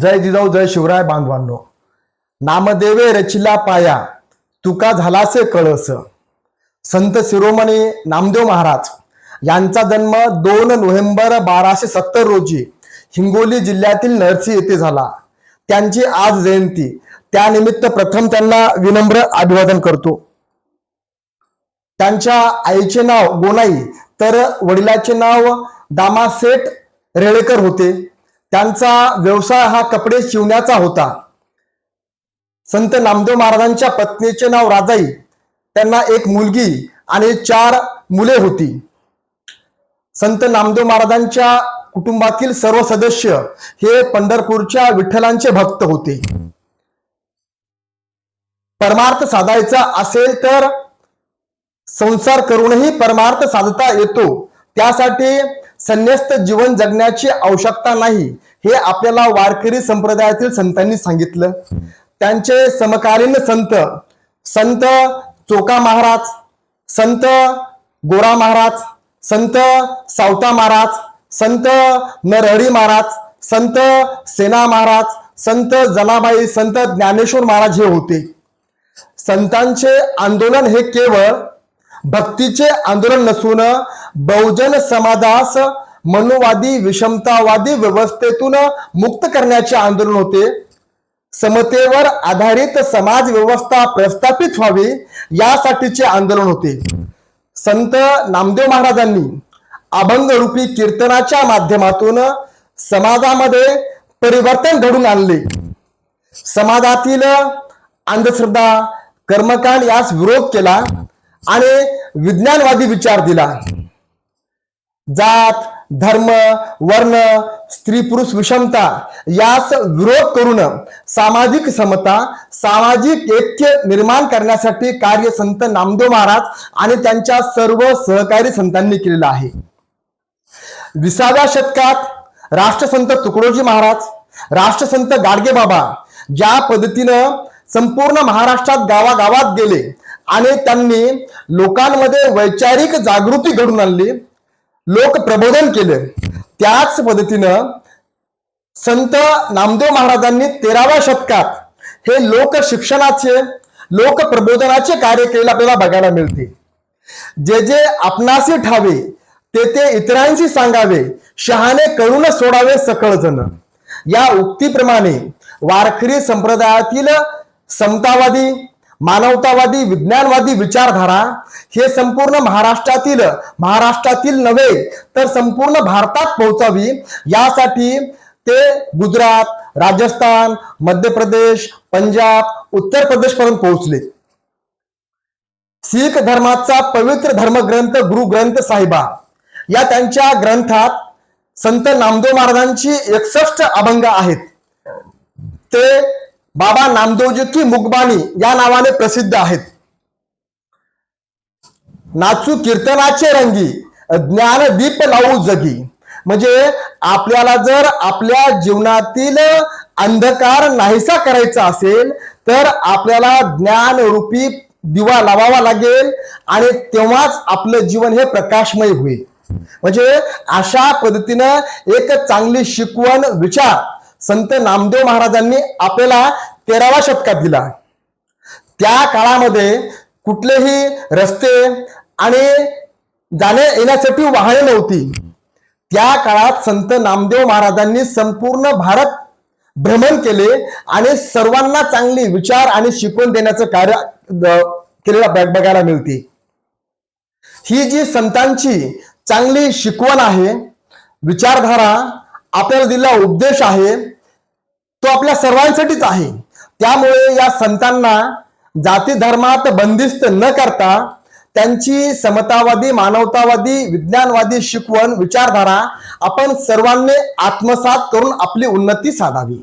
जय जिजाऊ जय शिवराय बांधवांनो. नामदेवे रचिला पाया तुका झालासे कळस. संत शिरोमणी नामदेव महाराज यांचा जन्म दोन नोव्हेंबर बाराशे सत्तर रोजी हिंगोली जिल्ह्यातील नरसी येथे झाला. त्यांची आज जयंती. त्यानिमित्त प्रथम त्यांना विनम्र अभिवादन करतो. त्यांच्या आईचे नाव गोनाई तर वडिलाचे नाव दामासेठ रेळेकर होते. त्यांचा व्यवसाय हा कपडे शिवण्याचा होता. संत नामदेव महाराजांच्या पत्नीचे नाव राजाई. त्यांना एक मुलगी आणि चार मुले होती. संत नामदेव महाराजांच्या कुटुंबातील सर्व सदस्य हे पंढरपूरच्या विठ्ठलांचे भक्त होते. परमार्थ साधायचा असेल तर संसार करूनही परमार्थ साधता येतो. त्यासाठी संन्यस्त जीवन जगण्याची आवश्यकता नाही हे आपल्याला वारकरी संप्रदायातील संतांनी सांगितलं. त्यांचे समकालीन संत संत चोका महाराज संत गोरा महाराज संत सावता महाराज संत नरहरी महाराज संत सेना महाराज संत जनाबाई संत ज्ञानेश्वर महाराज हे होते. संतांचे आंदोलन हे केवळ भक्तीचे आंदोलन नसून बहुजन समाजास मनुवादी विषमतावादी व्यवस्थेतून मुक्त करण्याचे आंदोलन होते. समतेवर आधारित समाज व्यवस्था प्रस्थापित व्हावी यासाठीचे आंदोलन होते. संत नामदेव महाराजांनी अभंग रूपी कीर्तनाच्या माध्यमातून समाजामध्ये परिवर्तन घडून आणले. समाजातील अंधश्रद्धा कर्मकांड यास विरोध केला. आणि विज्ञानवादी विचार दिला. जात धर्म वर्ण स्त्री पुरुष विषमता यास विरोध करून सामाजिक समता सामाजिक ऐक्य निर्माण करण्यासाठी कार्य संत नामदेव महाराज आणि त्यांच्या सर्व सहकारी संतांनी केलेलं आहे. विसाव्या शतकात राष्ट्रसंत तुकडोजी महाराज राष्ट्रसंत गाडगे बाबा ज्या पद्धतीनं संपूर्ण महाराष्ट्रात गावागावात गेले आणि त्यांनी लोकांमध्ये वैचारिक जागृती घडून आणली. लोक प्रबोधन केले. त्याच पद्धतीनं संत नामदेव महाराजांनी तेराव्या शतकात हे लोक शिक्षणाचे लोक प्रबोधनाचे कार्य केलेले आपल्याला बघायला मिळते. जे जे आपणासी ठावे ते ते इतरांशी सांगावे शहाणे करून सोडावे सकळ जण. या उक्तीप्रमाणे वारकरी संप्रदायातील समतावादी मानवतावादी विज्ञानवादी विचारधारा हे संपूर्ण महाराष्ट्रातील महाराष्ट्रातील नव्हे तर संपूर्ण भारतात पोहोचावी. यासाठी ते गुजरात राजस्थान मध्य प्रदेश पंजाब उत्तर प्रदेश पर्यंत पोहोचले. शीख धर्माचा पवित्र धर्मग्रंथ गुरु ग्रंथ साहिबा. या त्यांच्या ग्रंथात संत नामदेव महाराजांची एकसष्ट अभंग आहेत. ते बाबा नामदेवजी की मुगबाणी या नावाने प्रसिद्ध आहेत. नाचू कीर्तनाचे रंगी ज्ञान दीप लावू जगी. म्हणजे आपल्याला जर आपल्या जीवनातील अंधकार नाहीसा करायचा असेल तर आपल्याला ज्ञान रूपी दिवा लावावा लागेल आणि तेव्हाच आपलं जीवन हे प्रकाशमय होईल. म्हणजे अशा पद्धतीनं एक चांगली शिकवण विचार संत नामदेव महाराजांनी आपल्याला तेराव्या शतकात दिला. त्या काळामध्ये कुठलेही रस्ते आणि जाण्या येण्यासाठी वाहने नव्हती. त्या काळात संत नामदेव महाराजांनी संपूर्ण भारत भ्रमण केले आणि सर्वांना चांगली विचार आणि शिकवण देण्याचं कार्य केलेला केलेलं बघ- बघायला मिळते. ही जी संतांची चांगली शिकवण आहे विचारधारा आपल्याला दिलेला उपदेश आहे तो आपल्या सर्वांसाठीच आहे. त्यामुळे या संतांना जाती धर्मात बंदिस्त न करता त्यांची समतावादी मानवतावादी विज्ञानवादी शिकवण विचारधारा आपण सर्वांनी आत्मसात करून आपली उन्नती साधावी.